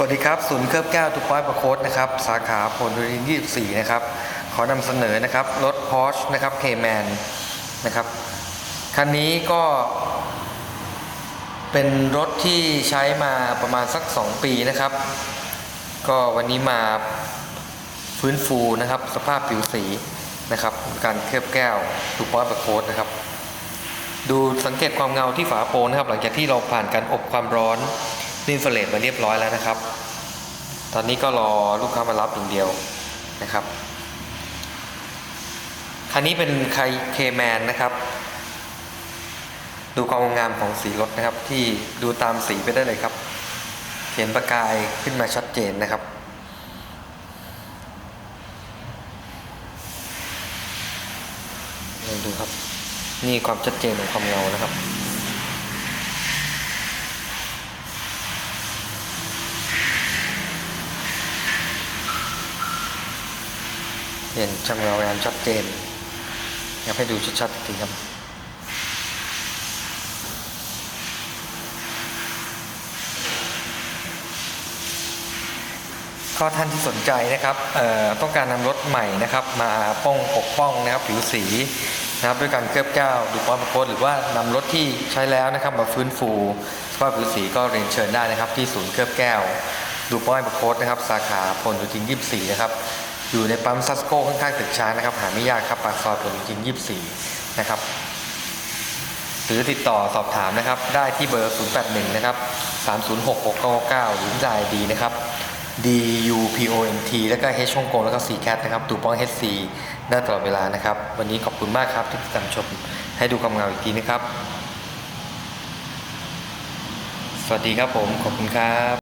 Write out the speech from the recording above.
สวัสดีครับศูนย์เคลือบแก้วทุกป้อยประโคตนะครับ สาขาผลดุริน24 นะครับ ขอนำเสนอนะครับ รถ Porsche นะครับ Cayman นะครับ คันนี้ก็ เป็นรถที่ใช้มาประมาณสัก 2 ปีนะครับ ก็วันนี้มาฟื้นฟูนะครับ สภาพผิวสีนะครับ การเคลือบแก้วทุกป้อยประโคตนะครับ ดูสังเกตความเงาที่ฝาโปรงนะครับ หลังจากที่เราผ่านการอบความร้อน ดินเฟลตมาเรียบร้อยแล้วนะครับ ตอนนี้ก็รอลูกค้ามารับอย่างเดียวนะครับ คันนี้เป็นไคเคแมนนะครับ ดูความงามของสีรถนะครับ ที่ดูตามสีไปได้เลยครับ เห็นประกายขึ้นมาชัดเจนนะครับลองดูครับ นี่ความชัดเจนของความเงานะครับ เห็นช่างเงางามชัดเจน อยากให้ดูชัดๆทีครับก็ท่านที่สนใจนะครับต้องการนำรถใหม่นะครับ มาป้องปกป้องนะครับผิวสีนะครับด้วยการเคลือบแก้วดูป้อนประโคตหรือว่านำรถที่ใช้แล้วนะครับ มาฟื้นฟูสภาพผิวสีก็เรียนเชิญได้นะครับ ที่ศูนย์เคลือบแก้ว ดูป้อนประโคตนะครับ สาขาพลโยธิน24 นะครับ อยู่ในปั๊มซัสโก้ข้างๆตึกช้างนะครับ หาไม่ยากครับปากซอยพลโยธิน24 นะครับ หรือติดต่อสอบถามนะครับ ได้ที่เบอร์ 081 นะครับ 306 699หรือจ่ายดีนะครับ D U P O N T แล้วก็ H ช่องโกงแล้วก็ C cat นะครับตูป้อง H C ได้ตลอดเวลานะครับ วันนี้ขอบคุณมากครับที่ติดตามชมให้ดูความเงาอีกทีนะครับ สวัสดีครับผม ขอบคุณครับ